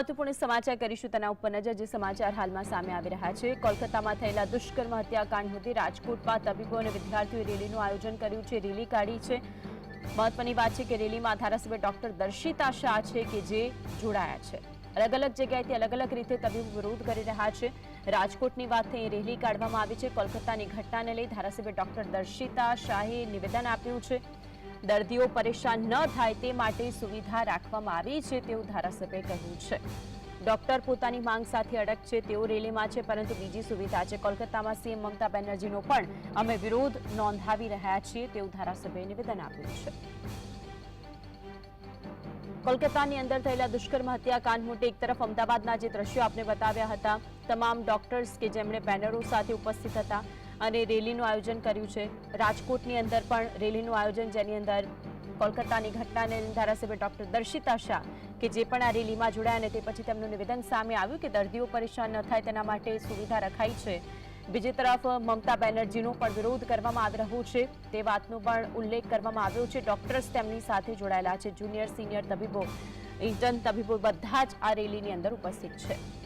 મહત્વપૂર્ણ સમાચાર કરીશું તેના ઉપર નજર, જે સમાચાર હાલમાં સામે આવી રહ્યા છે. કોલકાતામાં થયેલા દુષ્કર્મ હત્યાકાંડ મુદ્દે રાજકોટમાં તબીબો અને વિદ્યાર્થીઓએ રેલીનું આયોજન કર્યું છે. રેલી કાઢી છે. મહત્વની વાત છે કે રેલીમાં ધારાસભ્ય ડોક્ટર દર્શિતા શાહ છે કે જે જોડાયા છે. અલગ અલગ જગ્યાએથી અલગ અલગ રીતે તબીબો વિરોધ કરી રહ્યા છે. રાજકોટની વાત થઈ, રેલી કાઢવામાં આવી છે. કોલકાતાની ઘટનાને લઈ ધારાસભ્ય ડોક્ટર દર્શિતા શાહે નિવેદન આપ્યું છે. દર્દીઓ પરેશાન ન થાય તે માટે સુવિધા રાખવામાં આવી છે તેવું ધારાસભ્યએ કહ્યું છે. ડોક્ટર પોતાની માંગ સાથે અડગ છે, તેઓ રેલીમાં છે, પરંતુ બીજી સુવિધા છે. કોલકાતામાં સીએમ મમતા બેનર્જીનો પણ અમે વિરોધ નોંધાવી રહ્યા છીએ તેવું ધારાસભ્યએ નિવેદન આપ્યું છે. કોલકાતાની અંદર થયેલા દુષ્કર્મ, હત્યાકાંડ મુદ્દે એક તરફ અમદાવાદના જે દ્રશ્યો આપને બતાવ્યા હતા, તમામ ડોક્ટર્સ કે જેમણે બેનરો સાથે ઉપસ્થિત હતા અને રેલીનું આયોજન કર્યું છે. રાજકોટની અંદર પણ રેલીનું આયોજન, જેની અંદર કોલકાતાની ઘટનાને ધારાસભ્ય ડોક્ટર દર્શિતા શાહ, કે જે પણ આ રેલીમાં જોડાયા અને તે પછી તેમનું નિવેદન સામે આવ્યું કે દર્દીઓ પરેશાન ન થાય તેના માટે સુવિધા રખાઈ છે. બીજી તરફ, મમતા બેનર્જીનો પણ વિરોધ કરવામાં આવી રહ્યો છે. તે વાતનો પણ ઉલ્લેખ કરવામાં આવ્યો છે. ડોક્ટર્સ તેમની સાથે જોડાયેલા છે. જુનિયર, સિનિયર તબીબો, ઇન્ટર્ન તબીબો બધા જ આ રેલીની અંદર ઉપસ્થિત છે.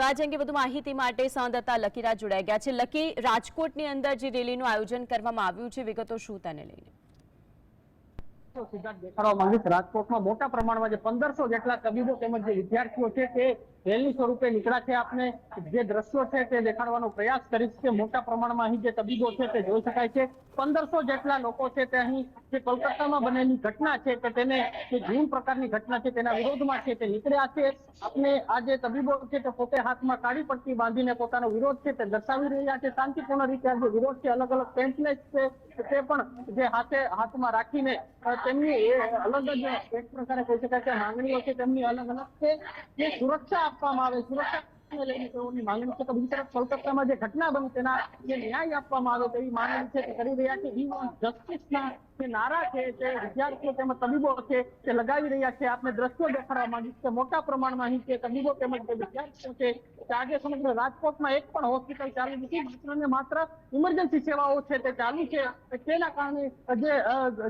તો આજે અંગે વધુ માહિતી માટે સંવાદદાતા લકીરા જોડાઈ ગયા છે. લકી, રાજકોટની અંદર જે રેલીનું આયોજન કરવામાં આવ્યું છે, વિગતો શું તેને લઈને? સિદ્ધાર્થ દેખાડવા માંગીશ રાજકોટમાં મોટા પ્રમાણમાં જે પંદરસો જેટલા તબીબો તેમજ જે વિદ્યાર્થીઓ છે, તે રેલી સ્વરૂપે નીકળ્યા છે આપને. જે દ્રશ્યો છે તે દેખાડવાનો પ્રયાસ કરીશ કે મોટા પ્રમાણમાં અહીં જે તબીબો છે તે જોઈ શકાય છે. પંદરસો જેટલા લોકો છે તે અહીં જે કોલકાતામાં બનેલી ઘટના છે કે તેને જે જૂન પ્રકારની ઘટના છે તેના વિરોધમાં છે તે નીકળ્યા છે. આપને આ જે તબીબો છે તે પોતે હાથમાં કાળી પટ્ટી બાંધીને પોતાનો વિરોધ છે તે દર્શાવી રહ્યા છે. શાંતિપૂર્ણ રીતે આ જે વિરોધ છે અલગ અલગ પેમ્પલેટ છે તે પણ જે હાથે હાથમાં રાખીને તેમની અલગ જ એક પ્રકારે કહી શકાય કે માંગણીઓ છે તેમની અલગ અલગ છે. જે સુરક્ષા આપવામાં આવે, સુરક્ષાને લઈને તેઓની માંગણી છે. તો બીજી કોલકાતામાં જે ઘટના બની, તેના જે ન્યાય આપવામાં આવે તેવી માંગણી છે તે કરી રહ્યા છે. જસ્ટિસના જે નારા છે તે વિદ્યાર્થીઓ તેમજ તબીબો છે તે લગાવી રહ્યા છે. આપને દ્રશ્યો દેખાડવા માંગીશ કે મોટા પ્રમાણમાં અહીં જે તબીબો તેમજ વિદ્યાર્થીઓ છે, તે આજે સમગ્ર રાજકોટમાં એક પણ હોસ્પિટલ ચાલુ નથી. માત્ર ને માત્ર ઇમરજન્સી સેવાઓ છે તે ચાલુ છે. તેના કારણે જે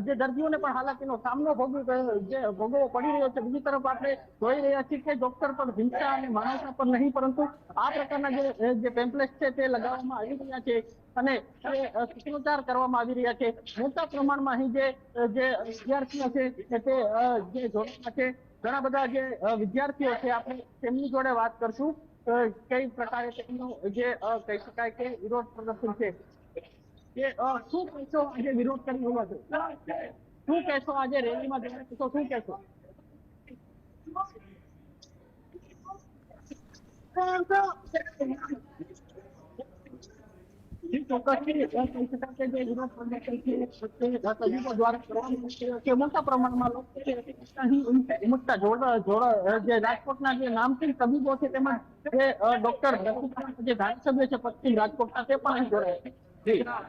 જે દર્દીઓને પણ હાલાકીનો સામનો ભોગવી જે ભોગવવો પડી રહ્યો છે. બીજી તરફ આપણે જોઈ રહ્યા છીએ કે ડોક્ટર પર હિંસા અને માણસા પર નહીં, પરંતુ આ પ્રકારના જે જે પેમ્પલેટ છે તે લગાવવામાં આવી રહ્યા છે અને તે સૂત્રોચ્ચાર કરવામાં આવી રહ્યા છે. મોટા પ્રમાણમાં અહીં જે અ, જે વિદ્યાર્થીઓ છે કે તે અ, જે જોડાયા છે ઘણા બધા જે અ, વિદ્યાર્થીઓ છે આપણે તેમની જોડે વાત કરશું. અ, કઈ પ્રકારે તેમનું જે અ, કહી શકાય કે વિરોધ પ્રદર્શન છે. કે અ, શું કહેશો આજે વિરોધ કરી રહ્યા છો? શું કહેશો આજે રેલીમાં જોડાયા છો શું કહેશો? જી, ચોક્કસથી, અ, કહી શકાય કે જે વિરોધ પ્રદર્શન છે, તે તબીબો દ્વારા કરવામાં આવી રહ્યો છે.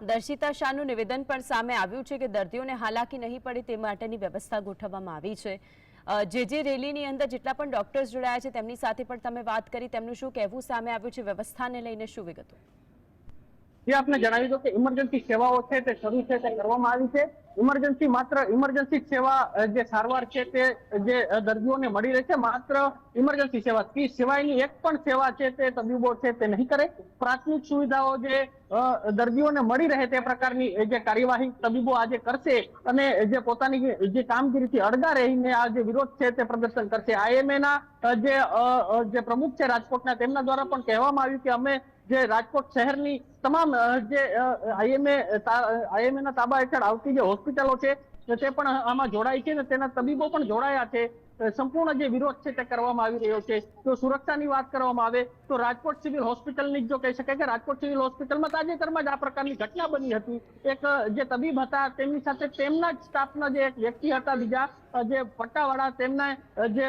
દર્શિતા શાહનું નિવેદન પણ સામે આવ્યું છે કે દર્દીઓને હાલાકી નહીં પડે તે માટેની વ્યવસ્થા ગોઠવવામાં આવી છે. જે જે રેલીની અંદર જેટલા પણ ડોક્ટર્સ જોડાયા છે તેમની સાથે પણ તમે વાત કરી, તેમનું શું કહેવું સામે આવ્યું છે, વ્યવસ્થાને લઈને શું વિગતો? જે આપને જણાવી દો કે ઇમરજન્સી સેવાઓ છે તે શરૂ છે, તે કરવામાં આવી છે. ઇમરજન્સી માત્ર ઇમરજન્સી સેવા જે સારવાર છે તે જે દર્દીઓને મળી રહે છે, માત્ર ઇમરજન્સી સેવા. તે સિવાયની એક પણ સેવા છે તે તબીબો છે તે નહીં કરે. પ્રાથમિક સુવિધાઓ જે દર્દીઓને મળી રહે તે પ્રકારની જે કાર્યવાહી તબીબો આજે કરશે અને જે પોતાની જે કામગીરીથી અડગા રહીને આ જે વિરોધ છે તે પ્રદર્શન કરશે. આઈએમએ ના જે પ્રમુખ છે રાજકોટના તેમના દ્વારા પણ કહેવામાં આવ્યું કે અમે જે રાજકોટ શહેરની તમામ જે આઈએમએ આઈએમએ ના તાબા હેઠળ આવતી જે હોસ્પિટલો છે તે પણ આમાં જોડાય છે ને તેના તબીબો પણ જોડાયા છે. સંપૂર્ણ જે વિરોધ છે તે કરવામાં આવી રહ્યો છે. જો સુરક્ષાની વાત કરવામાં આવે, તો રાજકોટ સિવિલ હોસ્પિટલની જો કહી શકાય કે રાજકોટ સિવિલ હોસ્પિટલમાં તાજેતરમાં જ આ પ્રકારની ઘટના બની હતી. એક જે તબીબ હતા, તેમની સાથે તેમના સ્ટાફના જે એક વ્યક્તિ હતા, બીજા જે પટ્ટાવાળા તેમને જે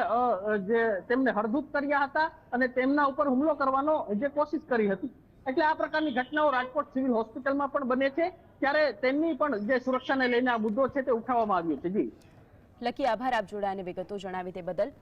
જે તેમને હળધૂત કર્યા હતા અને તેમના ઉપર હુમલો કરવાનો જે કોશિશ કરી હતી. એટલે આ પ્રકારની ઘટનાઓ રાજકોટ સિવિલ હોસ્પિટલમાં પણ બને છે. ત્યારે તેમની પણ જે સુરક્ષાને લઈને આ મુદ્દો છે તે ઉઠાવવામાં આવ્યો છે. જી. લકી આભાર આપ જોડાયાને વિગતો જણાવી તે બદલ.